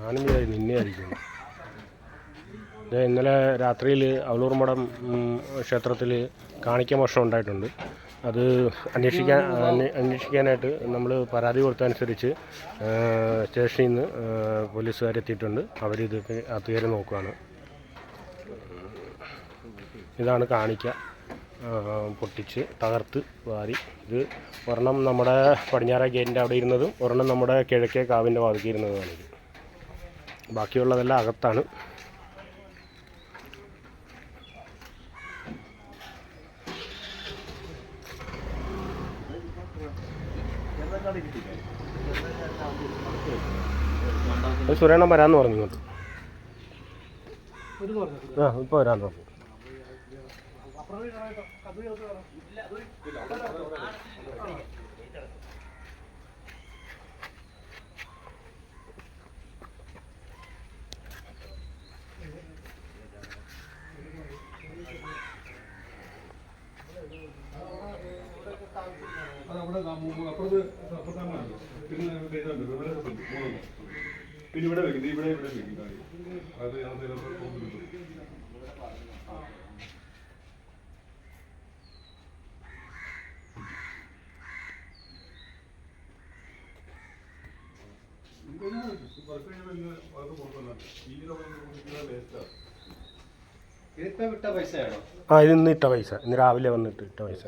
ഞാനും നിന്നെ ദേ ഇന്നലെ രാത്രിയിൽ അവലൂർ മഠം ക്ഷേത്രത്തിൽ കാണിക്ക മോഷണം ഉണ്ടായിട്ടുണ്ട്. അത് അന്വേഷിക്കാൻ അന്വേഷിക്കാനായിട്ട് നമ്മൾ പരാതി കൊടുത്തനുസരിച്ച് സ്റ്റേഷനിൽ നിന്ന് പോലീസുകാരെത്തിയിട്ടുണ്ട്. അവരിത് അത് കയറി നോക്കുകയാണ് ഇതാണ് കാണിക്ക. ആ, പൊട്ടിച്ച് തകർത്ത് വാരി. ഇത് ഒരെണ്ണം നമ്മുടെ പടിഞ്ഞാറ ഗേറ്റിന്റെ അവിടെ ഇരുന്നതും ഒരെണ്ണം നമ്മുടെ കിഴക്കേ കാവിന്റെ വാതിക്ക് ഇരുന്നതുമാണ് ഇത്. ബാക്കിയുള്ളതെല്ലാം അകത്താണ്. സുരേണം വരാന്ന് വരാമെന്ന് പറഞ്ഞു ഇങ്ങോട്ട്. ആ ഇപ്പോൾ വരാമെന്ന് പറഞ്ഞു അപ്പുറത്ത് അപ്പുറത്താണല്ലോ. പിന്നെ ഇതുണ്ട്, ഇവിടെ. പിന്നെ ഇവിടെ വെക്കും ഇവിടെ ഇവിടെ വെക്കും കാര്യം അത് ഞാൻ ചിലപ്പോൾ ആ. ഇന്ന് ഇട്ട പൈസ ഇന്ന് രാവിലെ വന്നിട്ട് ഇട്ട പൈസ